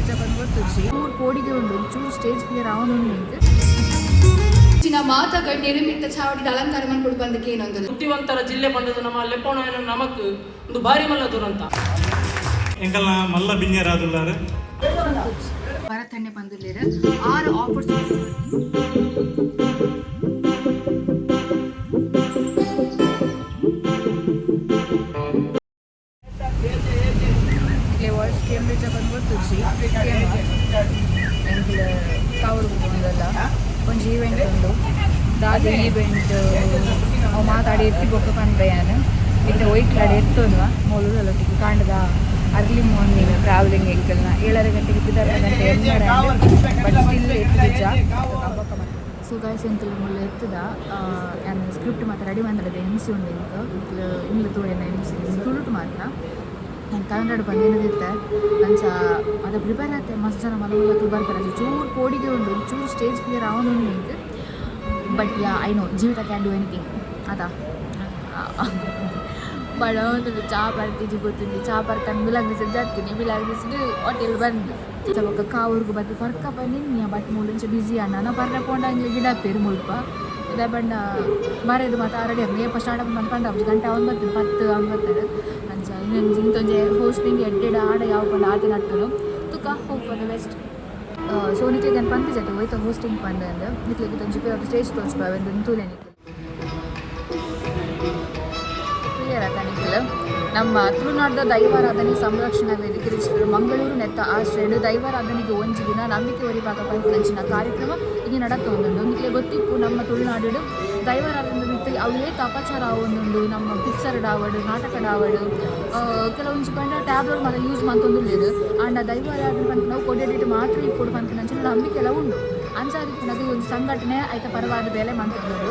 ಮೂರು ಕೋಡಿಗೆ ಉಂಡು ಚೂರು ಸ್ಟೇಜ್ ಫಿಯರ್ ಅವನು ಉಂಟು ಚಿನ ಮಾತ ಗಣ್ಯರು ಮಿತ್ತ ಚಾವಡಿದ ಅಲಂಕಾರ ಮಾಡ್ಕೊಂಡು ಬಂದಕ್ಕೆ ಏನೊಂದು ಬುದ್ಧಿವಂತರ ಜಿಲ್ಲೆ ಬಂದದ್ದು ನಮ್ಮ ಲೆಪ್ಪಣ ನಮಕ್ ಒಂದು ಭಾರಿ ಮಲ್ಲ ದುರಂತ ಎಂಕಲ್ನ ಮಲ್ಲ ಬಿಂಜರಾದುಲ್ಲಾರು ಭರತಣ್ಣೆ ಬಂದಿಲ್ಲೇರ. ಆರು ಆಪರ್ಚುನಿಟಿ ಉಂಡು ದಾದ ಈವೆಂಟ್ ಅವು ಮಾತಾಡಿ ಎತ್ತಿ ಬೊಕ್ಕ ಪಂಡ್ಯಾನ ಇತ್ತೆ ಒಯ್ಟ್ಲಾಡಿ ಎತ್ತೋನ್ವ ಮೊಲುದಲ್ಲೊಟ್ಟಿಗೆ ಕಾಂಡದ ಅರ್ಲಿ ಮಾರ್ನಿಂಗ್ ಟ್ರಾವೆಲಿಂಗ್ ಎಂಕಲ್ನ ಏಳರ ಗಂಟೆಗೆ ಬಿದ್ದರ ಗಂಟೆ ಎಂಟು ಬಟ್ ಸ್ಟಿಲ್ ಎತ್ತಿಜ ಸೊ ಗಾಯ್ಸ್ ಮುಲ್ಲ ಮುಳ್ಳು ಎತ್ತದ ಸ್ಕ್ರಿಪ್ಟ್ ಮಾತ್ರ ರೆಡಿ ಮಾಡಿದೆ ಎಂ ಸಿ ಉಂಡು ಇಂಕ ಇಂಗ್ಲ ತೋಳಿನ ಎಂ ಸಿ ತುಳುಟು ಮಾತ್ರ ನಾನು ಕನ್ನಡ ಬಂದಿನದಿತ್ತೆ ನಂಚ ಅದು ಪ್ರಿಪೇರ್ ಆಯ್ತೆ ಮಸ್ತ್ ಜನ ಮಲಗುಲಕ್ಕೆ ಬರ್ತಾರೆ ಚೂರು ಕೋಡಿಗೆ ಉಂಡು ಚೂರು ಸ್ಟೇಜ್ ಫಿಯರ್ ಅವನು ಉಂಟು ಬಟ್ ಯಾ ಐ ನೋ ಜೀವಿತ ಕ್ಯಾನ್ ಡೂ ಎನಿಥಿಂಗ್ ಅದಾ ಬಡ ಒಂದು ಚಾ ಬರ್ತಿದ್ದು ಗೊತ್ತಿದ್ದು ಚಾ ಬರ್ಕೊಂಡು ಬಿಲಾಗ್ ದಿವಸ ಜಾತ್ತೀನಿ ಬಿಲಾಗ್ ದಿವಸ ಹೋಟೆಲ್ ಬಂದು ಚಬಕ್ಕ ಕಾವರ್ಗು ಬರ್ತಿ ಬರ್ಕ ಬನ್ನಿ ನೀ ಬಟ್ ಮೂಲಂಚ ಬಿಸಿ ಅಣ್ಣ ನಾ ಬರ್ರೆ ಪೋಂಡಂಗೆ ಗಿಡ ಪೇರು ಮುಲ್ಪ ಇದ ಬಣ್ಣ ಮರೆದು ಮತ್ತೆ ಆಲ್ರೆಡಿ ಮೇಪ ಸ್ಟಾರ್ಟ್ ಮಾಡಿ ಪಂಡ ಗಂಟೆ ಅವ್ನು ಬರ್ತೀನಿ ಪತ್ತು ಅವ್ನು ಬರ್ತಾರೆ ಅಂಚ ಇನ್ನೊಂದು ಇಂತೊಂಜೆ ಹೋಸ್ಟಿಂಗ್ ಎಡ್ಡೆಡ ಆಡ ಯಾವ ಪಂಡ ಆದ ನಟ್ಟರು ತುಕ go for the best so ನಿಕ್ಲಿಗೆ ನಾನು ಪಂತ ಜೊತೆ ಹೋಯ್ತು ಹೋಸ್ಟಿಂಗ್ ಪಂದ ಅಂದ ನಿಕ್ಲಿಗೆ ಒಂಚೂರು ಸ್ಟೇಜ್ ತೋರಿಸ್ಬಾ ಒಂದು ತೂಲೆ ನಿಕ್ಲಿ ಕ್ಲಿಯರ್ ಆತ ನಿಖಿಲ್ ನಮ್ಮ ತುಳುನಾಡದ ದೈವಾರಾಧನೆ, ಸಂರಕ್ಷಣಾ ವೇದಿಕೆ ರಿಜಿಸ್ಟರ್ ಮಂಗಳೂರು ನೆತ್ತ ಆಶ್ರಯಡು ದೈವಾರಾಧನೆಗೆ ಒಂಜಿ ದಿನ ನಂಬಿಕೆ ಒರಿಭಾಗ ಪಂಚಿನ ಕಾರ್ಯಕ್ರಮ ಇಲ್ಲಿ ನಡತಾ ಒಂದುಂಡು ಗೊತ್ತಿಪ್ಪು ನಮ್ಮ ತುಳುನಾಡು ದೈವಾರಾಧನೆ ಮತ್ತು ಅವು ಏಕ ಅಪಚಾರ ಆವೊಂದುಂಡು ನಮ್ಮ ಪಿಕ್ಚರ್ ಡಾವಡು, ನಾಟಕ ಡಾವಡು ಕೆಲವೊಂದು ಪಂಡ ಟ್ಯಾಬ್ಲೆಟ್ ಮಾತ್ರ ಯೂಸ್ ಮಂತೊಂದುಲ್ಲೇದು ಆಂಡ ದೈವಾರಾಧನೆ ಪಂತ ನಾವು ಕೊಡೆಡಿಟ್ಟು ಮಾತ್ರ ಇಪ್ಪಡು ಪಂಚನಂಚಿನ ನಂಬಿಕೆ ಎಲ್ಲ ಉಂಡು ಅಂಚಾದಿಪ್ಪುನದು ಒಂದು ಸಂಘಟನೆ ಐತ ಪರವಾದ ಬೆಲೆ ಮಂತೊಂದು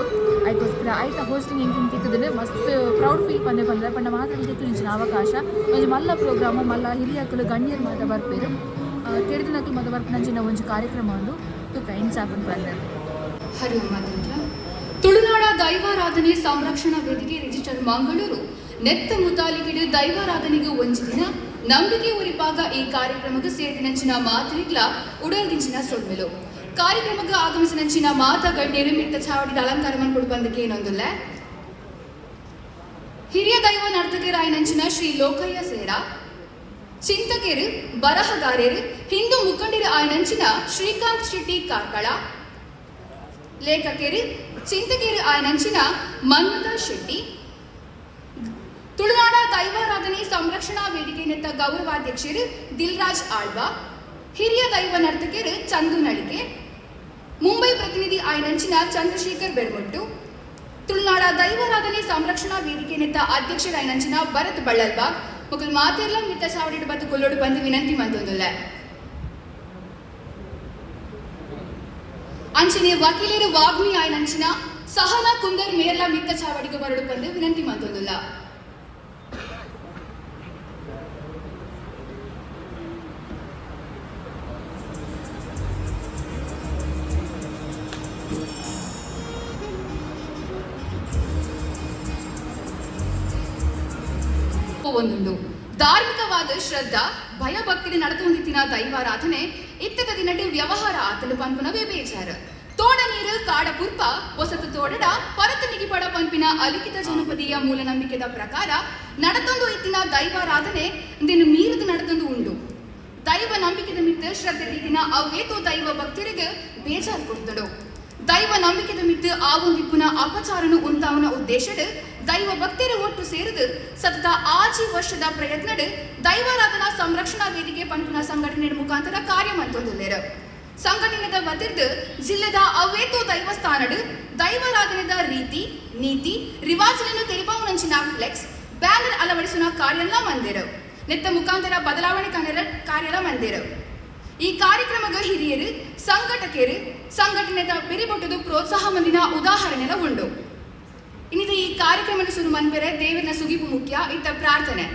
ಐಕೋಸ್ಕರ ಐತ ಹೋಸ್ಟಿಂಗ್ ಎಂಕಿನ ತಿಕ್ಕದ್ರೆ ಮಸ್ತ್ ಪ್ರೌಡ್ ಫೀಲ್ ಪಂದೆ ಬಂದ್ರೆ. ಪಂಡ ಮಾತಾಡಲಿಕ್ಕೆ ತುಂಬ ಅವಕಾಶ ಒಂದು ಮಲ್ಲ ಪ್ರೋಗ್ರಾಮು ಮಲ್ಲ ಹಿರಿಯಕ್ಕಲು ಗಣ್ಯರು ಮಾತ ಬರ್ಪೇರು. ಕೆಡಿದಿನಕ್ಕಲು ಮಾತ ಬರ್ಪನಂಚಿನ ಒಂದು ಕಾರ್ಯಕ್ರಮ ಒಂದು. ತುಕ ಇನ್ಸಾಪನ್ ಬಂದೆ. ಹರಿವು ಮಾತಾಡ್ಲ? ತುಳುನಾಡ ದೈವಾರಾಧನೆ ಸಂರಕ್ಷಣಾ ವೇದಿಕೆ ರಿಜಿಸ್ಟರ್ ಮಂಗಳೂರು. ನೆತ್ತ ಮುತಾಲಿಗಿಡು ದೈವಾರಾಧನೆಗೆ ಒಂದು ದಿನ. ನಂಬಿಕೆ ಉರಿಪಾಗ ಈ ಕಾರ್ಯಕ್ರಮಕ್ಕೆ ಸೇರಿದಿನಂಚಿನ ಮಾತ್ರಿಗ್ಲ ಉಡಲ್ಗಿಂಚಿನ ಸೊಡ್ಮೆಲು ಕಾರ್ಯಕ್ರಮಕ್ಕೆ ಆಗಮಿಸಿನಂಚಿನ ಮಾತ ಗಣ್ಯರು ನಿರ್ಮಿತ ಚಾವಡಿದ ಅಲಂಕಾರ ಮಾಡ್ಕೊಂಡು ಬಂದಕ್ಕೆ ಏನೊಂದುಲ್ಲ. ಹಿರಿಯ ದೈವ ನರ್ತಕರಾಯನಂಚಿನ ಶ್ರೀ ಲೋಕಯ್ಯ ಸೇರಾ, ಚಿಂತಕರು ಬರಹಗಾರರು, ಹಿಂದೂ ಮುಖಂಡರು ಆಯ್ನಂಚಿನ ಶ್ರೀಕಾಂತ್ ಶೆಟ್ಟಿ ಕಾರ್ಕಳ, ಲೇಖಕರು ಚಿಂತಕರು ಆಯ್ನಂಚಿನ ಮನ್ಮಥ ಶೆಟ್ಟಿ, ತುಳುನಾಡ ದೈವಾರಾಧನೆ ಸಂರಕ್ಷಣಾ ವೇದಿಕೆ ನೆತ್ತ ಗೌರವಾಧ್ಯಕ್ಷರು ದಿಲ್ರಾಜ್ ಆಳ್ವಾ, ಹಿರಿಯ ದೈವ ನರ್ತಕರು ಚಂದು ನಳಿಕೆ ಮುಂಬೈ ಪ್ರತಿನಿಧಿ ಆಯ್ನಂಚಿನ ಚಂದ್ರಶೇಖರ್ ಬೆಳ್ಮೊಟ್ಟು ತುಳುನಾಡ ದೈವಾರಾಧನೆ ಸಂರಕ್ಷಣಾ ವೇದಿಕೆ ನೆತ್ತ ಅಧ್ಯಕ್ಷರಾಯ್ನಂಚಿನ ಭರತ್ ಬಳ್ಳಲ್ಬಾಗ್ ಮುಗಲ್ ಮಾತೆಲ್ಲ ಮಿತ್ತ ಸಾವಿರ ಬತ್ತು ಕೊಲ್ಲೋಡು ಬಂದು ವಿನಂತಿ ಮಂತೊಂದುಲ್ಲ ಅಂಚನೆ ವಕೀಲರು ವಾಗ್ಮಿ ಆಯ್ನಂಚಿನ ಸಹನಾ ಕುಂದರ್ ಮೇರ್ಲ ಮಿತ್ತ ಚಾವಡಿಗೆ ಬರಡು ಬಂದು ವಿನಂತಿ ಮಂತೊಂದುಲ್ಲ ಒಂದುಂಡು ಧಾರ್ಮಿಕವಾದ ಶ್ರದ್ಧಾ ಭಯಭಕ್ತಿని ನಡತೊಂದಿತ್ತಿನ ದೈವಾರಾಧನೆ ಇತ್ತದ ದಿನಡು ವ್ಯವಹಾರ ಆತಲು ಪನ್ಪುನವೇ ಬೇಜಾರ. ತೋಡ ನೀರು, ಕಾಡ ಪುರ್ಪ ಹೊಸತು ತೋಡಡ ಪರತನಿಗೆ ನಿಗಿಪಡ ಪಂಪಿನ ಅಲಿಖಿತ ಜನಪದಿಯ ಮೂಲ ನಂಬಿಕೆದ ಪ್ರಕಾರ ನಡತೊಂದು ಇತ್ತಿನ ದೈವಾರಾಧನೆ ದಿನ ಮೀರಿದ ನಡತೊಂದು ಉಂಡು ದೈವ ನಂಬಿಕೆದ ಮಿತ್ತ ಶ್ರದ್ಧೆ ದಿನ ಅವೇತೋ ದೈವ ಭಕ್ತರಿಗೆ ಬೇಜಾರು ಕೊಡ್ತಡು ದೈವ ನಂಬಿಕೆದ ಮಿತ್ತು ಆ ಅಪಚಾರನು ಉಂಟಾವನ ಉದ್ದೇಶಡ್ ದೈವ ಭಕ್ತರ ಒಟ್ಟು ಸೇರಿದು ಸತತ ಆಜಿ ವರ್ಷದ ಪ್ರಯತ್ನಡ್ ದೈವಾರಾಧನಾ ಸಂರಕ್ಷಣಾ ವೇದಿಕೆ ಪಂಪುನ ಸಂಘಟನೆ ಮುಖಾಂತರ ಕಾರ್ಯ ಮಂತೊಂದುಲ್ಲೇರು ಸಂಘಟನೆದ ವತಿರ್ದು ಜಿಲ್ಲೆದ ಅವೇತೋ ದೈವಸ್ಥಾನಡ್ ದೈವಾರಾಧನೆದ ರೀತಿ, ನೀತಿ ರಿವಾಜುలను ತೆರಿಪಾವನಂಚಿನ ಫ್ಲೆಕ್ಸ್ ಬ್ಯಾನರ್ ಅಳವಡಿಸುವ ಕಾರ್ಯಲ್ಲ ಮಂದಿರು ನೆತ್ತ ಮುಖಾಂತರ ಬದಲಾವಣೆ ಕಾರ್ಯಲ ಮಂದಿರು ಈ ಕಾರ್ಯಕ್ರಮಗ ಹಿರಿಯರು, ಸಂಘಟಕರು ಸಂಘಟನೆ ಬೆರಿಬೊಟ್ಟದು ಪ್ರೋತ್ಸಾಹ ಮಂದಿನ ಉದಾಹರಣೆಲ ಉಂಡು ಇನ್ನಿದ ಈ ಕಾರ್ಯಕ್ರಮದ ಸುರು ಮನ್ಬೆರೆ ದೇವರ ಸುಗಿಪು ಮುಖ್ಯ ಇತ್ತ ಪ್ರಾರ್ಥನೆ.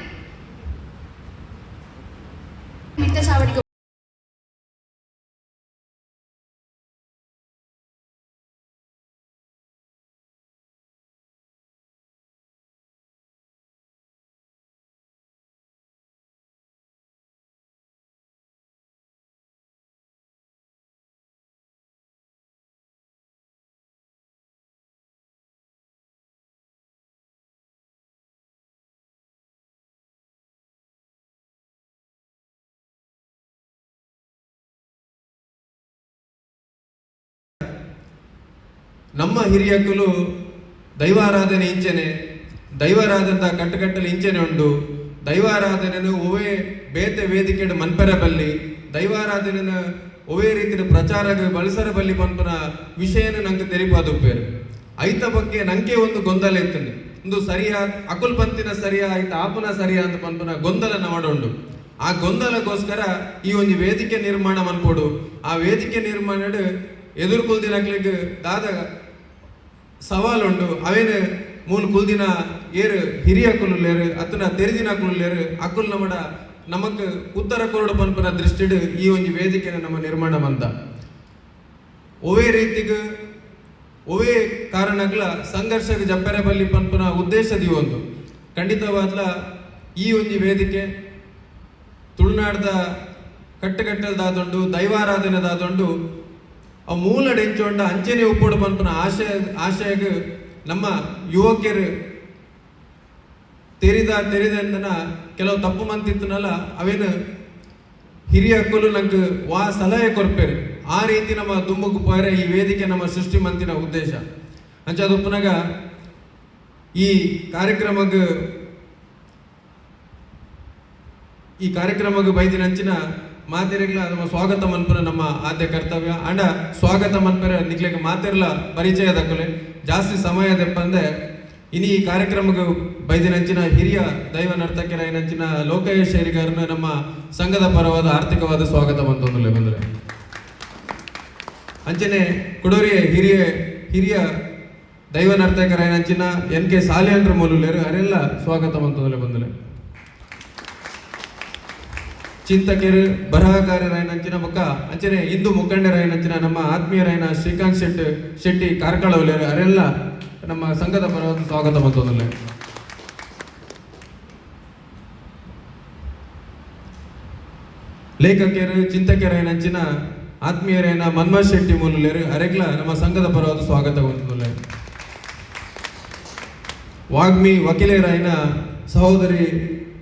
ನಮ್ಮ ಹಿರಿಯಕುಲು ದೈವಾರಾಧನೆ ಇಂಚನೆ ದೈವಾರಾಧನ ಕಟ್ಟುಕಟ್ಟಲು ಇಂಚನೆ ಉಂಡು. ದೈವಾರಾಧನೆನು ಒವೇ ಬೇತೆ ವೇದಿಕೆ ಮನ್ಪೆರ ಬಲ್ಲಿ ದೈವಾರಾಧನೆನ ಒವೇ ರೀತಿಯ ಪ್ರಚಾರ ಬಳಸರ ಬಲ್ಲಿ ಪಂಪನ ವಿಷಯನ ನಂಗೆ ತೆರಿಪಾದುಪ್ಪೇರು. ಐತ ಬಗ್ಗೆ ನಂಗೆ ಒಂದು ಗೊಂದಲ ಇರ್ತದೆ ಒಂದು ಸರಿಯಾ ಅಕುಲ್ ಪಂತಿನ ಸರಿಯಾ, ಐತ ಆಪನ ಸರಿಯಾ ಅಂತ ಪಂಪನ ಗೊಂದಲನ ಮಾಡೋಂಡು ಆ ಗೊಂದಲಗೋಸ್ಕರ ಈ ಒಂದು ವೇದಿಕೆ ನಿರ್ಮಾಣ ಮನ್ಕೊಡು ಆ ವೇದಿಕೆ ನಿರ್ಮಾಣ ಎದುರು ಸವಾಲುಂಡು. ಅವೇನು ಮೂಲ ಕುಲ್ದಿನ ಏರು ಹಿರಿಯ ಕುಲ್ಲೇರು ಅತನ ತೆರೆದಿನ ಕುಲ್ಲೇರು ಅಕುಲ್ ನಮಡ ನಮಕ್ ಉತ್ತರ ಕೊರಡು ಪನ್ಪನ ದೃಷ್ಟಿಡು ಈ ಒಂದು ವೇದಿಕೆನ ನಮ್ಮ ನಿರ್ಮಾಣ ಮಂದ ಒವೇ ರೀತಿಗೆ, ಒವೇ ಕಾರಣಗಳ ಸಂಘರ್ಷಕ್ಕೆ ಜಪ್ಪರೆ ಬಲ್ಲಿ ಪನ್ಪನ ಉದ್ದೇಶದಿ ಒಂದು. ಖಂಡಿತವಾದ್ಲ ಈ ಒಂದು ವೇದಿಕೆ ತುಳುನಾಡ್ದ ಕಟ್ಟುಕಟ್ಟದಾದೊಂಡು ದೈವಾರಾಧನೆದಾದೊಂಡು ಆ ಮೂಲ ಡೆಂಚೋಂಡ ಅಂಚನೆ ಉಪ್ಪುಡು ಪನ್ಪನ ಆಶಯ ಆಶಯಗ ನಮ್ಮ ಯುವಕರು ತೆರಿದ, ತೆರಿದಂದನ ಕೆಲವು ತಪ್ಪು ಮಂತಿತ್ತನಲ್ಲ, ಅವೇನು ಹಿರಿಯ ಹಕ್ಕಲು ನಂಗೆ ವಾ ಸಲಹೆ ಕೊರ್ಪೇರು. ಆ ರೀತಿ ನಮ್ಮ ದುಮ್ಮುಗು ಪೋರೆ ಈ ವೇದಿಕೆ ನಮ್ಮ ಸೃಷ್ಟಿ ಮಂತಿನ ಉದ್ದೇಶ. ಅಂಚದು ಪುನಗ ಈ ಕಾರ್ಯಕ್ರಮಕ್ಕೆ ಈ ಕಾರ್ಯಕ್ರಮಕ್ಕೆ ಬೈದಿನಂಚಿನ ಮಾತಿರಗ್ಲ ನಮ್ಮ ಸ್ವಾಗತ ಮನ್ಪುರ ನಮ್ಮ ಆದ್ಯ ಕರ್ತವ್ಯ. ಅಂಡ ಸ್ವಾಗತ ಮನ್ಪರ ನಿಕ್ಲೆಗೆ ಮಾತಿರ್ಲ, ಪರಿಚಯ ದಕ್ಕಲೆ ಜಾಸ್ತಿ ಸಮಯ ದೆಪ್ಪಂದೆ ಇನಿ ಈ ಕಾರ್ಯಕ್ರಮಕ್ಕೆ ಬೈದಿನಂಚಿನ ಹಿರಿಯ ದೈವ ನರ್ತಕರ ಏನಂಚಿನ ಲೋಕೇಶ್ ಹೇರಿಗಾರನ ನಮ್ಮ ಸಂಘದ ಪರವಾದ ಆರ್ಥಿಕವಾದ ಸ್ವಾಗತ ಬಂತೊಂದುಲೆ ಬಂದರೆ. ಅಂಚನೆ ಕುಡೂರಿಯ ಹಿರಿಯ ಹಿರಿಯ ದೈವ ನರ್ತಕರ ಏನಂಚಿನ ಎನ್ ಕೆ ಸಾಲಿಯಂದ್ರ ಮೂಲ ಅರೆಲ್ಲ ಸ್ವಾಗತ ಬಂತೊಂದುಲೆ ಬಂದಲೆ. ಚಿಂತಕರು ಬರಹಕಾರರಾಯನಂಚಿನ ಮುಖ, ಅಂಚನೆ ಹಿಂದೂ ಮುಖಂಡರಾಯನಂಚಿನ ನಮ್ಮ ಆತ್ಮೀಯರಾಯನ ಶ್ರೀಕಾಂತ್ ಶೆಟ್ಟಿ ಶೆಟ್ಟಿ ಕಾರ್ಕಳವಲೇರು ಅರೆಲ್ಲ ನಮ್ಮ ಸಂಘದ ಪರವಾದ ಸ್ವಾಗತ ಮತ್ತೊಂದಲ್ಲ ಲೇಖಕಿಯರು ಚಿಂತಕರಾಯನಂಚಿನ ಆತ್ಮೀಯರಾಯನ ಮನ್ಮೋಹನ್ ಶೆಟ್ಟಿ ಮೂಲರು ಅರೆಗ್ಲ ನಮ್ಮ ಸಂಘದ ಪರವಾದ ಸ್ವಾಗತ ವಾಗ್ಮಿ ವಕೀಲರಾಯನ ಸಹೋದರಿ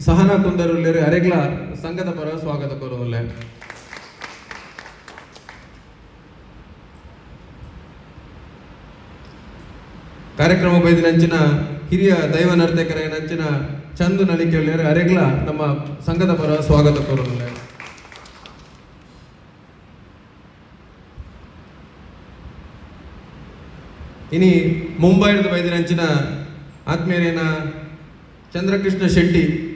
ಸಹನಾ ಕುಂದರು ಅರೆಗ್ಲ ಸಂಘದ ಪರ ಸ್ವಾಗತ ಕೋರುವುಲ್ಲ. ಕಾರ್ಯಕ್ರಮ ಬೈದಿನಂಚಿನ ಹಿರಿಯ ದೈವ ನರ್ತಕರ ನಂಚಿನ ಚಂದು ನಲಿಕೆ ಅರೆಗ್ಲ ನಮ್ಮ ಸಂಘದ ಪರ ಸ್ವಾಗತ ಕೋರುವುಲ್ಲ. ಇನಿ ಮುಂಬೈದ ಬೈದಿನಂಚಿನ ಆತ್ಮೀಯರೇನ ಚಂದ್ರಕೃಷ್ಣ ಶೆಟ್ಟಿ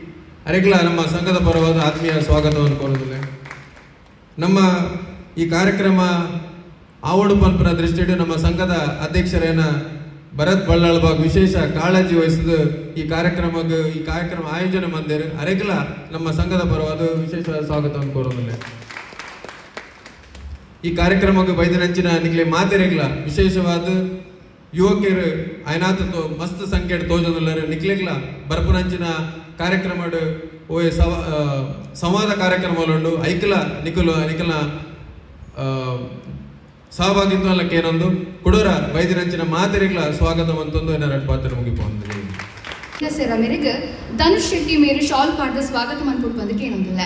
ಅರೆಗ್ಲ ನಮ್ಮ ಸಂಘದ ಪರವಾದ ಆತ್ಮೀಯ ಸ್ವಾಗತವನ್ನು ಕೋರುವುದಿಲ್ಲ ನಮ್ಮ ಈ ಕಾರ್ಯಕ್ರಮ ಆವಡು ಪಂಪನ ದೃಷ್ಟಿಯಿಟ್ಟು ನಮ್ಮ ಸಂಘದ ಅಧ್ಯಕ್ಷರೇನ ಭರತ್ ಬಳ್ಳಾಳ್ಬಾಗ್ ವಿಶೇಷ ಕಾಳಜಿ ವಹಿಸಿದ ಈ ಕಾರ್ಯಕ್ರಮಕ್ಕೆ ಈ ಕಾರ್ಯಕ್ರಮ ಆಯೋಜನೆ ಮಂದಿರ ಅರೆಗ್ಲ ನಮ್ಮ ಸಂಘದ ಪರವಾದ ವಿಶೇಷವಾದ ಸ್ವಾಗತವನ್ನು ಕೋರುವುದಿಲ್ಲ ಈ ಕಾರ್ಯಕ್ರಮಕ್ಕೆ ಬೈದಿನಂಚಿನ ನಿಗ್ಲೆ ಮಾತಿರೆಗ್ಲ ವಿಶೇಷವಾದ ಯುವಕಿಯರು ಆಯ್ನಾತ ಮಸ್ತ್ ಸಂಖ್ಯೆ ತೋಜನುಲ್ಲರು ನಿಕ್ಲೆಗ್ಲ ಬರ್ಪುನಂಚಿನ ಸವ ಆ, ಸಂವಾದ ಕಾರ್ಯಕ್ರಮಲುಂಡು ಐಕಲ ನಿಖಲು ನಿಕಲ ಸಹಭಾಗಿತ್ವ ಏನೊಂದು ಕುಡೂರ ಬೈದಿನಂಚಿನ ಮಾತಿರೆಗ್ಲ ಸ್ವಾಗತ ಅಂತಂದು ಏನಾರ ಪಾತ್ರ ಮುಗಿಪೊಂದು ಸೆರ ಮೇರೆಗೆ ಧನುಷ್ ಶೆಟ್ಟಿ ಮೇರು ಶಾಲ್ ಪಾಡ್ದ ಸ್ವಾಗತ ಮನ್ಪುಟ್ಟು ಬಂದಕ್ಕೆ ಏನೊಂದಿಲ್ಲ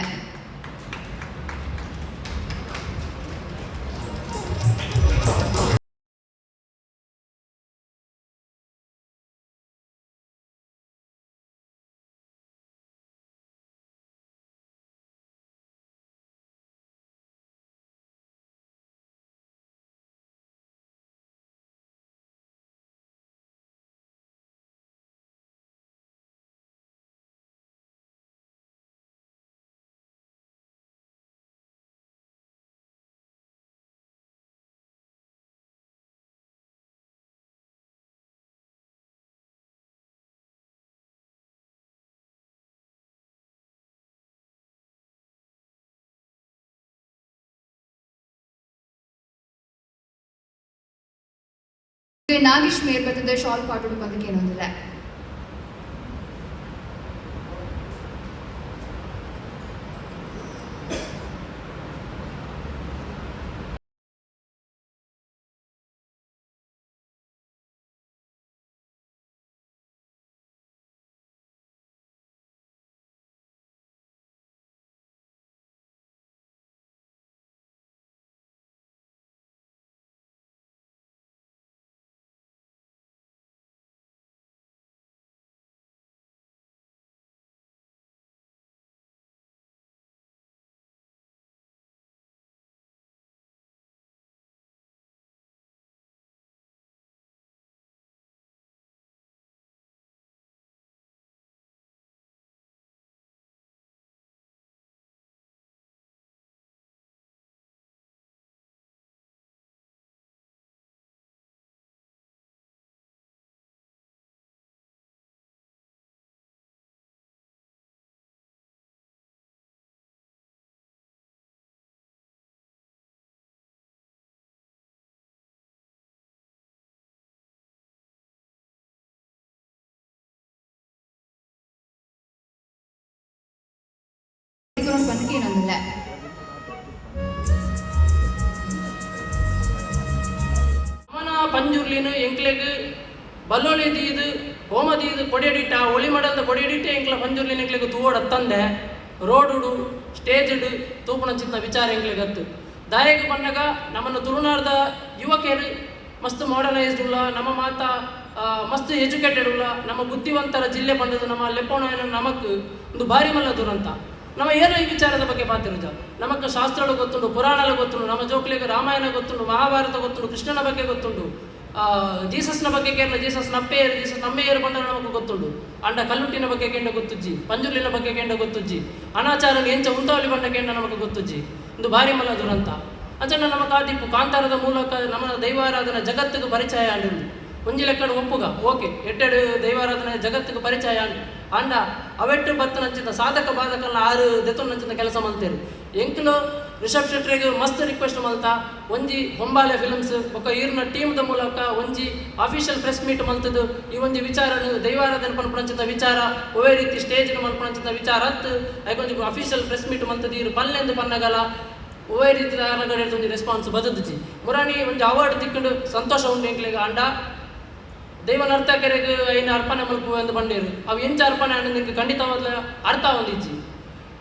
ನಾಗೇಶ್ ಮೇರ್ಬತ್ತದ ಶಾಲ್ ಪಾಟೋಡು ಬಂದಕ್ಕೆ ಏನೊಂದಿಲ್ಲ ಬಲ್ಲೋಳಿ ದೀದು ಹೋಮ ದೀದು ಕೊಡಿಯಡಿಟ್ಟ ಒಳಿ கொடியடிட்டு ಕೊಡಿಯಡಿಟ್ಟೆ ಎಂಕ್ಲ எங்களுக்கு தூவோட ತಂದೆ. ರೋಡುಡು ಸ್ಟೇಜ್ಡು ತೂಪಣ ಚಿಂತ ವಿಚಾರ ಎಂಕ್ಲೆಗ್ ಗತ್ತು ದಾಯಕ ಬಂದಾಗ ನಮ್ಮನ್ನು ತುಳುನಾಡ್ದ ಯುವಕರು ಮಸ್ತ್ ಮಾಡರ್ನೈಸ್ಡ್ ಉಲ್ಲ ನಮ್ಮ ಮಾತ ಮಸ್ತ್ ಎಜುಕೇಟೆಡ್ ಉಲ್ಲ ನಮ್ಮ ಬುದ್ಧಿವಂತರ ಜಿಲ್ಲೆ ಬಂದದ್ದು ನಮ್ಮ ಲೆಪ್ಪೋಣ ನಮಕ್ ಒಂದು ಭಾರಿ ಮಲ್ಲ ದುರಂತ. ನಮ್ಮ ಏನೋ ಈ ವಿಚಾರದ ಬಗ್ಗೆ ಮಾತಿರುಜ ನಮಕ್ ಶಾಸ್ತ್ರಗಳು ಗೊತ್ತುಂಡು, ಪುರಾಣಗಳು ಗೊತ್ತುಂಡು, ನಮ್ಮ ಜೋಕ್ಲಿಗೆ ರಾಮಾಯಣ ಗೊತ್ತುಂಡು, ಮಹಾಭಾರತ ಗೊತ್ತುಂಡು, ಕೃಷ್ಣನ ಬಗ್ಗೆ ಗೊತ್ತುಂಡು. ಜೀಸಸ್ನ ಬಗ್ಗೆ ಕೇರಳ ಜೀಸಸ್ ನಪ್ಪೇರು ಜೀಸಸ್ ನಮ್ಮೇರು ಬಂದ ನಮಗೆ ಗೊತ್ತುಂಡು ಅಂಡ ಕಲ್ಲುಟ್ಟಿನ ಬಗ್ಗೆ ಕೆಂಡ ಗೊತ್ತುಜ್ಜಿ ಪಂಜುಲಿನ ಬಗ್ಗೆ ಕೆಂಡ ಗೊತ್ತುಜ್ಜಿ ಅನಾಚಾರ ಎಂಚ ಉಂತಾವಲಿ ಬಂಡ ಕೆಂಡ ನಮಗೆ ಗೊತ್ತುಜ್ಜಿ. ಒಂದು ಭಾರಿ ಮಲ ದುರಂತ. ಅಂಚನ ನಮ್ಮ ಕಾದಿಪ್ಪು, ಕಾಂತಾರದ ಮೂಲಕ ನಮ್ಮ ದೈವಾರಾಧನ ಜಗತ್ತಿಗೂ ಪರಿಚಯ ಅಂಡಿಂದು ಒಂಜಿ ಲೆಕ್ಕಡ ಒಪ್ಪುಗ. ಓಕೆ, ಎಟ್ಟೆಡು ದೈವಾರಾಧನೆ ಜಗತ್ತಿಗೆ ಪರಿಚಯ ಅಂಡು ಅಂಡ, ಅವೆಟ್ಟು ಬತ್ತು ನಂಚಿದ ಸಾಧಕ ಬಾಧಕಲ್ಲ ಆರು ದೆತ್ತು ನಂಚಿದ ಕೆಲಸ ಮಾಡ್ತೇನೆ ಎಂಕ್ಲು ರಿಷಬ್ ಶೆಟ್ರಿಗೆ ಮಸ್ತ್ ರಿಕ್ವೆಸ್ಟ್ ಮಲ್ತ. ಒಂಜಿ ಹೊಂಬಾಲೆ ಫಿಲ್ಮ್ಸ್ ಒಕ್ಕ ಈರ್ನ ಟೀಮ್ದ ಮೂಲಕ ಒಂಜಿ ಅಫಿಷಿಯಲ್ ಪ್ರೆಸ್ ಮೀಟ್ ಮಲ್ತದು. ಈ ಒಂಜಿ ವಿಚಾರ ದೈವಾರಾಧನೆ ಪನ್ಪಣಂಚಿದ ವಿಚಾರ, ಒವೇ ರೀತಿ ಸ್ಟೇಜ್ ಮಲ್ಪಣಂಚಿದ ವಿಚಾರ ಹತ್ತು ಐಕೊಂಜಿ ಅಫಿಷಿಯಲ್ ಪ್ರೆಸ್ ಮೀಟ್ ಮಲ್ತದು ಇರು ಪಲ್ಲೆಂದು ಪನ್ನಗಲ. ಒವೇ ರೀತಿ ಅರಗಡೆ ಒಂಜಿ ರೆಸ್ಪಾನ್ಸ್ ಬದದುಜಿ. ಮುರಾಣಿ ಒಂದು ಅವಾರ್ಡ್ ತಿಕ್ಕೊಂಡು, ಸಂತೋಷ ಉಂಡು ಎಂಕ್ಲೆಗ್. ಅಂಡ ದೈವ ನರ್ತಕರಿಗೆ ಐನ ಅರ್ಪಣೆ ಮಲ್ಪು ಎಂದು ಬಂಡೇರು ಅವು ಎಂಚ ಅರ್ಪಣೆ ನಿಂಗೆ ಖಂಡಿತವಾದ ಅರ್ಥ ಹೊಂದಿಜ್ಜಿ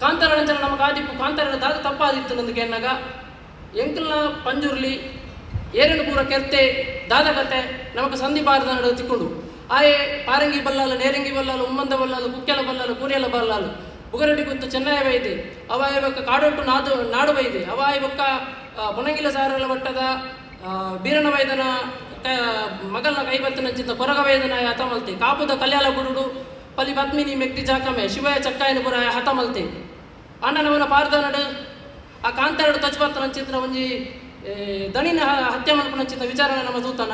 ಕಾಂತಾರ ಅಂಚನ ನಮಗೆ ಆದಿಪ್ಪು. ಕಾಂತಾರ ದಾದ ತಪ್ಪಾದಿತ್ತು ನನಗೆ ಎನ್ನಾಗ ಎಂಕಲ್ನ ಪಂಜುರ್ಲಿ ಏರಡು ಪೂರ ಕೆರ್ತೆ, ದಾದ ಕತೆ, ನಮಗೆ ಸಂಧಿ ಬಾರದ ನಡೆದು ತಿಕ್ಕೊಂಡು. ಆಯೆ ಪಾರಂಗಿ ಬಲ್ಲಾಲು, ನೇರಂಗಿ ಬಲ್ಲಾಲು, ಉಮ್ಮಂದ ಬಲ್ಲಾಲು, ಕುಕ್ಕೆಲ ಬಲ್ಲಾಲು, ಕೂರಿಯಲ ಬಲ್ಲಾಲು. ಬುಗರಡಿ ಕುತ್ತು ಚೆನ್ನೈ ಬೈದೆ ಅವಾಯ ಕಾಡೊಟ್ಟು ನಾದು ನಾಡು ಬೈದೆ ಅವಾಯ ಬೊಕ್ಕ ಪೊನಂಗಿಲ ಸಾರಲ ಮಟ್ಟದ ಬೀರಣ ವೈದನ ಮಗಲ್ನ ಕೈಬತ್ತಿನ ಚಿತ್ತ ಕೊರಗ ವೇದನ ಹತಮಲ್ತೆ ಕಾಪುದ ಕಲ್ಯಾಣ ಬುಡುಡು ಪಲಿ ಪದ್ಮಿನಿ ಮೆಕ್ತಿ ಜಾಕಮೆ ಶಿವಯ ಚಕ್ಕಾಯನ ಪುರ ಹತಮಲ್ತೆ. ಅಣ್ಣನವನ ಪಾರ್ದನಡು ಆ ಕಾಂತಾರಡು ತಚ್ಬರ್ತನ ಚಿತ್ರ ಒಂಜಿ ದಣಿನ ಹತ್ಯೆ ಮಲ್ಪನ ಚಿತ್ರ, ವಿಚಾರಣ ನಮ್ಮ ಸೂತನ.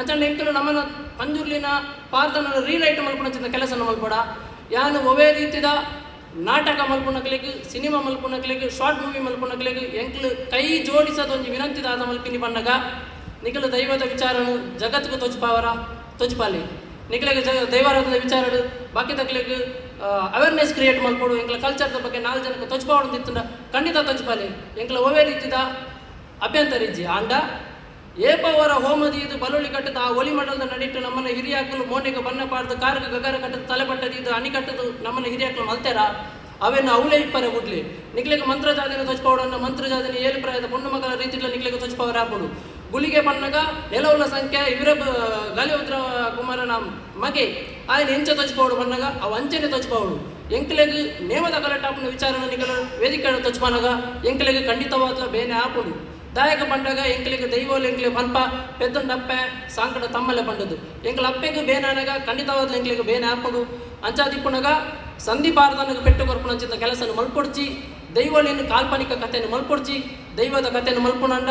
ಅಂಚಂಡ ಎಂಕಲು ನಮ್ಮನ ಪಂಜುರ್ಲಿನ ಪಾರ್ದನ ರೀರೈಟ್ ಮಲ್ಪನ ಚಿತ್ರ ಕೆಲಸ ಮಲ್ಪಡ. ಯಾನು ಒವೇ ರೀತಿದ ನಾಟಕ ಮಲ್ಪುನಕ್ಲೆಗ್ ಸಿನಿಮಾ ಮಲ್ಪುನಕ್ಲೆಗ್ ಶಾರ್ಟ್ ಮೂವಿ ಮಲ್ಪುನಕ್ಲೆಗ್ ಎಂಕ್ಲು ಕೈ ಜೋಡಿಸದ ಒಂಜಿ ವಿನಂತಿದಾದ ಮಲ್ಪಿನಿ ಪಂಡಗ. ನಿಖಲು ದೈವದ ವಿಚಾರನು ಜಗತ್ಗೂ ತೊಜ್ಪಾವರ ತೋಚ್ಪಾಲಿ ಜ ದೈವಾರಾಧನ ವಿಚಾರ ಬಾಕಿ ತಕ್ಲೆಗ್ ಅವೇರ್ನೆಸ್ ಕ್ರಿಯೇಟ್ ಮಾಡ್ಕೊಡು, ಎಂಕ್ಲ ಕಲ್ಚರ್ದ ಬಗ್ಗೆ ನಾಲ್ಕು ಜನಕ್ಕೆ ತೋಚ್ಪಾವಡು ತಿತ್ತಂಡ ಖಂಡಿತ ತೊಚ್ಪಾಲಿ ಎಂಕ್ಲ ಒವೇ ರೀತಿದ ಅಭ್ಯಂತರ ಇಜ್ಜಿ. ಆಂಡ, ಏಪವರ ಹೋಮದಿ ಇದು ಬಲುಳಿ ಕಟ್ಟದ, ಆ ಒಲಿ ಮಂಡಲದ ನಡಿಟ್ಟು ನಮ್ಮನ್ನ ಹಿರಿಯಾಕಲು ಮೋನೆಗೆ ಬಣ್ಣ ಪಾಡ್ದು ಕಾರಕ ಗಗರ ಕಟ್ಟದ, ತಲೆ ಪಟ್ಟದ ಇದು ಅಣಿ ಕಟ್ಟದು, ನಮ್ಮನ್ನ ಹಿರಿಯಾಕಲು ಮಲ್ತಾರ? ಅವೇನು ಅವಲೇ ಇಪ್ಪರೆ ಬಿಡ್ಲಿ ನಿಕ್ಲೆಗೆ ಮಂತ್ರ ಜಾದಿನ ತೊಚ್ಪವಡನ್ನ ಮಂತ್ರ ಜಾದಿನ ಏಳು ಪ್ರಾಯದ ಪೊಣ್ಣು ಮಗಳ ರೀತಿಯಲ್ಲಿ ನಿಕ್ಲೆಗೆ ತೊಚ್ಪವರ ಹಾಪಡು ಗುಳಿಗೆ ಪನ್ನಗ ನೆಲವುಲ ಸಂಖ್ಯೆ ಇವರ ಗಾಲಿಯೋದ್ರ ಕುಮಾರನ ಮಗೆ ఆయన ಎಂಚ ತೊಚ್ಪವಡು ಪನ್ನಗ ಅವು ಅಂಚೆನೆ ತೊಚ್ಪವಡು ಎಂಕ್ಲೆಗ್ ನೇಮದ ಕಲೆಕ್ಟ್ ವಿಚಾರನ ನಿಗಲ ವೇದಿಕೆ ತೊಚ್ಪನಗ ಎಂಕ್ಲೆಗ್ ಖಂಡಿತವಾದ ಬೇನೆ ಆಪುಡು ದಾಯಕ ಬಂಡಾಗ ಎಂಕ್ಲಿಗೆ ದೈವೋಲ್ ಎಂಕ್ಲಿಗೆ ಪನ್ಪ ಪೆದ್ದೊಂಡಪ್ಪೆ ಸಾಂಕಡ ತಮ್ಮಲೆ ಬಂಡದು ಎಂಕ್ಲ ಅಪ್ಪೆಗೆ ಬೇನಾನಗ ಖಂಡಿತವಾದ ಎಂಕ್ಲಿಗೆ ಬೇನೆ ಹಾಪಡು ಅಂಚಾದಿಪ್ಪುನಗ ಸಂಧಿ ಪಾರದನಗ ಪೆಟ್ಟು ಕೊರ್ಪುನಂಚಿದ ಕೆಲಸನ ಮಲ್ಪೊಡ್ಚಿ ದೈವೋಲಿನ ಕಾಲ್ಪನಿಕ ಕಥೆಯನ್ನು ಮಲ್ಪೊಡ್ಚಿ ದೈವದ ಕಥೆಯನ್ನು ಮಲ್ಪುನಂಡ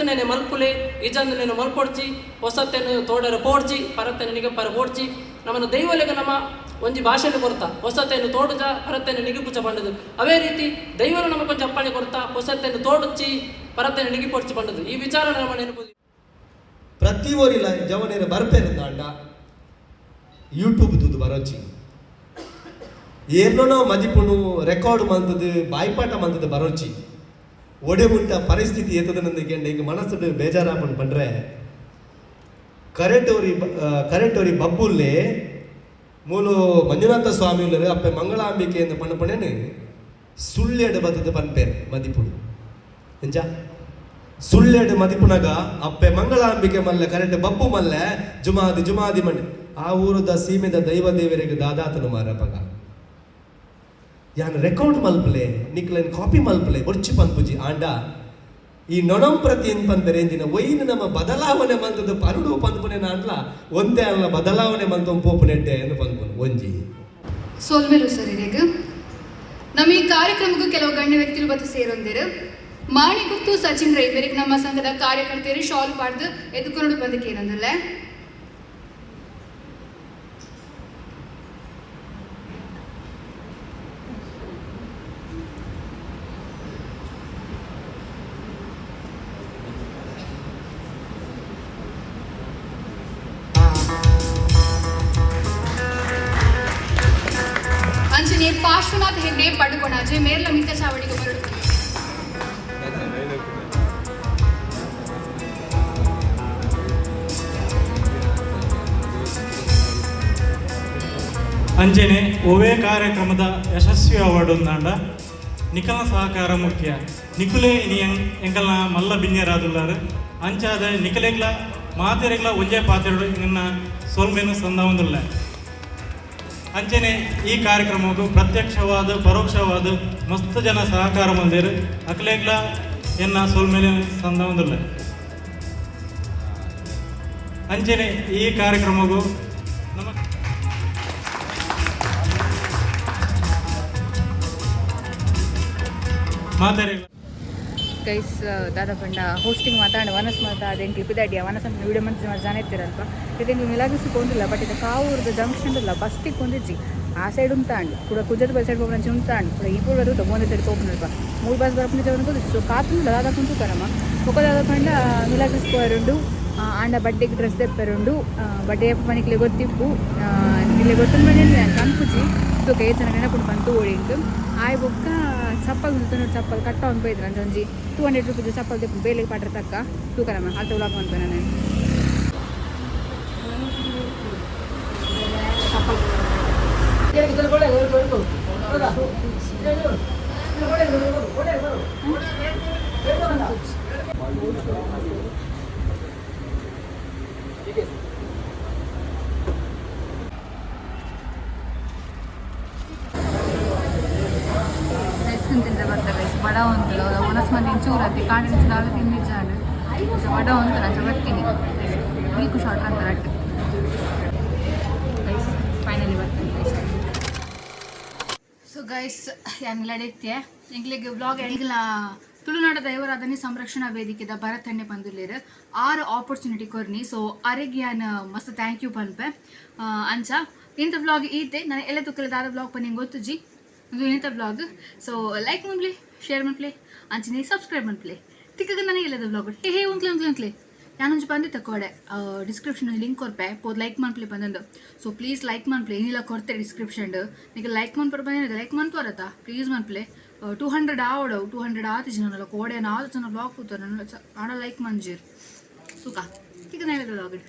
ನೆನೆ ಮಲ್ಪುಲೆ ಇಜಂದು ನೆನೆ ಮಲ್ಪೊಡ್ಜಿ ಹೊಸತೆನು ತೋಡರ ಪೋಡ್ಚಿ ಪರತೆನು ಪರ ಪೋಡ್ಚಿ, ನಮ್ಮನ್ನು ದೈವಲಿಗೆ ನಮ್ಮ ಒಂಜಿ ಭಾಷೆಯನ್ನು ಕೊರ್ತಾ ಹೊಸತೆಯನ್ನು ತೋಡುಜ ಪರತ್ತೆಯನ್ನು ನಿಗಿಪುಜ ಬಂಡದು ಅವೇ ರೀತಿ ದೈವರು ನಮಗೊಂದು ಅಪ್ಪಣೆ ಕೊರ್ತಾ ತೋಡುಚ್ಚಿ ಪರತ್ತೆಯನ್ನು ನಿಗಿಪೊಡ್ಚಿ ಬಂಡದು ಈ ವಿಚಾರ ನಮ್ಮ ನೆನಪು ಪ್ರತಿ ಓರಿಲ ಜವನೇರ ಬರ್ತೇನೆ ಅಂಡ ಯೂಟ್ಯೂಬ್ ದುದು ಬರೋಚಿ ಏನೋ ಮದಿಪುಣು ರೆಕಾರ್ಡ್ ಮಂದದು ಬಾಯ್ಪಾಟ ಮಂದದು ಬರೋಚಿ ಒಡೆ ಮುಟ್ಟ ಪರಿಸ್ಥಿತಿ ಏತದನಂದಕ್ಕೆ ಈಗ ಮನಸ್ಸು ಬೇಜಾರಾಪಣ್ ಪಂಡ್ರೆ ಕರೆಂಟ್ ಅವ್ರಿ ಕರೆಂಟ್ ಅವ್ರಿ ಬಬ್ಬುಲ್ಲೇ ಮೂಲು ಮಂಜುನಾಥ ಸ್ವಾಮಿ ಉಳ್ಳರು ಅಪ್ಪೆ ಮಂಗಳಾಂಬಿಕೆ ಎಂದು ಪಣ್ಣ ಪಣೆನು ಸುಳ್ಳೆಡು ಬತ್ತದ ಪನ್ಪೇರು ಮದಿಪುಡು ಎಂಚ ಸುಳ್ಳೆಡು ಮದಿಪುನಗ ಅಪ್ಪೆ ಮಂಗಳಾಂಬಿಕೆ ಮಲ್ಲೆ ಕರೆಂಟ್ ಬಬ್ಬು ಮಲ್ಲೆ ಜುಮಾದಿ ಜುಮಾದಿ ಮಂಡಿ ಆ ಊರದ ಸೀಮೆದ ದೈವ ದೇವರಿಗೆ ದಾದಾತನು ಯಾನ್ ರೆಕಾರ್ಡ್ ಮಲ್ಪಲೆ ನಿಕ್ಲೆನ್ ಕಾಪಿ ಮಲ್ಪಲೆ ಒರ್ಚಿ ಪನ್ಪುಜಿ ಆಂಡ ಈ ನೊಣಂ ಪ್ರತಿ ಏನ್ ಪಂದರೆ ಎಂದಿನ ಒಯ್ನು ನಮ್ಮ ಬದಲಾವಣೆ ಮಂತದ ಪರುಡು ಪಂದ್ಪುನೆ ನಾಂಡ್ಲ, ಒಂದೇ ಅಲ್ಲ ಬದಲಾವಣೆ ಮಂತ ಪೋಪುನೆಟ್ಟೆ ಎಂದು ಪಂದ್ಪುನು ಒಂಜಿ. ಸೋಲ್ಮೆಲು ಸರ್ ಇರೇಗ ನಮ್ಮ ಈ ಕಾರ್ಯಕ್ರಮಕ್ಕೂ ಕೆಲವು ಗಣ್ಯ ವ್ಯಕ್ತಿಗಳು ಬತ್ತು ಸೇರೊಂದಿರು. ಮಾಣಿಗುತ್ತು ಸಚಿನ್ ರೈ, ಬೇರೆ ನಮ್ಮ ಸಂಘದ ಕಾರ್ಯಕರ್ತೆಯರು ಶಾಲ್ ಪಾಡ್ದು ಎದುಕೊಂಡು ಬಂದಕ್ಕೆ ಏನಂದಲ್ಲ నే పడుకోనా జే మేర్ల మిత్త చావడికి ಅಂಜನೆ ಒವೇ ಕಾರ್ಯಕ್ರಮದ ಯಶಸ್ವಿ ಅವಾರ್ಡ್ ಉಂದಾಂಡ ನಿಖಲ ಸಹಕಾರ ಮುಖ್ಯ ನಿಖುಲೆ ಇನಿ ಎಂಕಲ್ನ ಮಲ್ಲ ಬಿನ್ಯರಾದುಲ್ಲಾರು ಅಂಚಾದ ನಿಖಲೆಗ್ಲ ಮಾತೆರೆಗ್ಲ ಒಂಜೆ ಪಾತ್ರೆಡು ನಿನ್ನ ಸೋಲ್ಮೇನು ಸಂದಾವಂದುಲ್ಲ ಅಂಚನೆ ಈ ಕಾರ್ಯಕ್ರಮಕ್ಕೂ ಪ್ರತ್ಯಕ್ಷವಾದ, ಪರೋಕ್ಷವಾದ, ಮಸ್ತ್ ಜನ ಸಹಕಾರ ಮಂದಿರು ಅಕ್ಲೇಗ್ಲ ಎನ್ನ ಸೋಲ್ಮೇಲೆ ಸಂದವಂದುಲ್ಲ. ಅಂಚನೆ ಈ ಕಾರ್ಯಕ್ರಮಕ್ಕೂ ನಮ್ಮ ಗೈಸ್ ದಾದ ಪಂಡ ಹೋಸ್ಟಿಂಗ್ ಮಾತಾಡ ವನಸ್ ಮಾತಾಡ ಎಂಕ್ಲಿ ಪಿದಾಡಿಯ ವನಸ್ ಅಂತ ವಿಡಿಯೋ ಮಂತ್ ಜಾನ ಇರ್ತಿರಲ್ಪ ಇದನ್ನು ಮಿಲಾಗಿಸಿ ಕೊಂಡಿಲ್ಲ ಬಟ್ ಇದು ಕಾವೂರದ ಜಂಕ್ಷನ್ ಇಲ್ಲ ಬಸ್ತಿಗೆ ಕೊಂದಿಜ್ಜಿ ಆ ಸೈಡ್ ಉಂತಾಂಡು ಕೂಡ ಕುಜದ ಬಲ್ ಸೈಡ್ ಹೋಗಿ ಉಂತಾಂಡು ಕೂಡ ಈ ಪೂರ್ವರು ತಗೊಂಡು ಸೈಡ್ ತಗೊಂಡ್ರಲ್ಪ ಮೂರು ಬಸ್ ಬರಪನ ಜವನ್ ಕೊದ್ದು ಸೊ ಕಾತು ದಾದ ಕುಂತು ಕರಮ ಒಕ್ಕದಾದ ಪಂಡ ಮಿಲಾಗಿಸ್ಕೋರುಂಡು ಆಂಡ ಬಡ್ಡೆಗೆ ಡ್ರೆಸ್ ತೆಪ್ಪರುಂಡು ಬಡ್ಡೆ ಪನಿಕ್ಲೆ ಗೊತ್ತಿಪ್ಪು ಇಲ್ಲಿ ಗೊತ್ತಿನ ಮನೆ ಕನ್ಪುಜಿ ತೂಕ ಏ ಜನ ನೆನಪುಂಡು ಬಂತು ಓಡಿಂಟು ಆಯ್ ಬೊಕ್ಕ ಚಪ್ಪಲ್ ನೋಡಿ ಚಪ್ಪಲ್ ಕಟ್ಟ ಒಂದು ಬೈದ್ರು ಅಂತ ಒಂಜಿ ಟೂ ಹಂಡ್ರೆಡ್ ರುಪೀಸ್ ಚಪ್ಪಲ್ ತೆಪ್ಪು ಬೇಲೆ ಪಾಟ್ರ ತಕ್ಕ ತೂಕ ನಮ್ಮ ಅಲ್ತ ಉಲಾಕ್ ಅಂತ ನಾನು ಐಸ್ ತಿಂದ್ರೆ ಬರ್ತಾರೆ ಗೈಸ್ ಬಡ ಒಂದು ಒನಸ್ ಮಂದಿ ಇಂಚೂರು ಅತಿ ಕಾಡಿನ ಚಾಲ ತಿಂದಿದ್ದಾನೆ ಬಡ ಒಂದು ನಾನು ಬರ್ತೀನಿ ವೀಕು ಶಾರ್ಟ್ ಅಂತ ರಟ್ಟು ಗೈಸ್ ಫೈನಲಿ ಬರ್ತೀನಿ ಗೈಸ್ ಸೊ ಗೈಸ್ ಎಂಗ್ಲಡೆತ್ತೆ ಎಂಗ್ಲಿಗೆ ವ್ಲಾಗ್ ಎಂಗ್ಲ ತುಳುನಾಡ ದೈವರಾಧನೆ ಸಂರಕ್ಷಣಾ ವೇದಿಕೆದ ಭರತಣ್ಣೆ ಬಂದುಲ್ಲೇರು ಆರು ಆಪರ್ಚುನಿಟಿ ಕೊರ್ನಿ. ಸೊ ಅರೆಗೆ ಯಾನ್ ಮಸ್ತ್ ಥ್ಯಾಂಕ್ ಯು ಪನ್ಪೆ. ಅಂಚ, ಇಂಥ ವ್ಲಾಗ್ ಈತೆ ನಾನು ಎಲ್ಲ ತುಕ್ಕಲ್ಲಿ ದಾದ ವ್ಲಾಗ್ ಗೊತ್ತು ಜಿ ಇದು ಇಂಥ ವ್ಲಾಗ್ ಸೊ ಲೈಕ್ ಮಾಡ್ಲಿ ಶೇರ್ ಮಾಡ್ಲಿ ಅಂಚನೆ ಸಬ್ಸ್ಕ್ರೈಬ್ ಮಾಡ್ಲಿ ತಿಕ್ಕಗ ನನಗೆ ಎಲ್ಲದ ವ್ಲಾಗ್ ಹೇ ಹೇ ಉಂಕ್ಲೆ ಉಂಕ್ಲೆ ಉಂಕ್ಲೆ ನಾನೊಂದು ಬಂದು ತಕೊಡೆ ಡಿಸ್ಕ್ರಿಪ್ಷನ್ ಲಿಂಕ್ ಕೊರ್ಪೆ ಪೋದ್ ಲೈಕ್ ಮಾಡ್ಲಿ ಬಂದಂದು. ಸೊ ಪ್ಲೀಸ್ ಲೈಕ್ ಮಾಡ್ಲಿ ಏನಿಲ್ಲ, ಕೊಡ್ತೆ ಡಿಸ್ಕ್ರಿಪ್ಷನ್ ನಿಮಗೆ ಲೈಕ್ ಮಾಡ್ಬಿಟ್ಟು ಬಂದಿದೆ ಲೈಕ್ ಮಾಡ್ಕೋರತ್ತ ಪ್ಲೀಸ್ ಮಾಡ್ಲಿ ಟೂ ಹಂಡ್ರೆಡ್ ಆವಡವು ಟೂ ಹಂಡ್ರೆಡ್ ಆತು ಜನ ಕೋಡೆ ನಾಲ್ಕು ಜನ ಬ್ಲಾಗ್ ಕೂತಾರೆ. ನನ್ನ ಆಡ ಲೈಕ್ ಮಂಜೀರ್ ಸುಖ ಈಗ ಹೇಳಿದ್ರೆ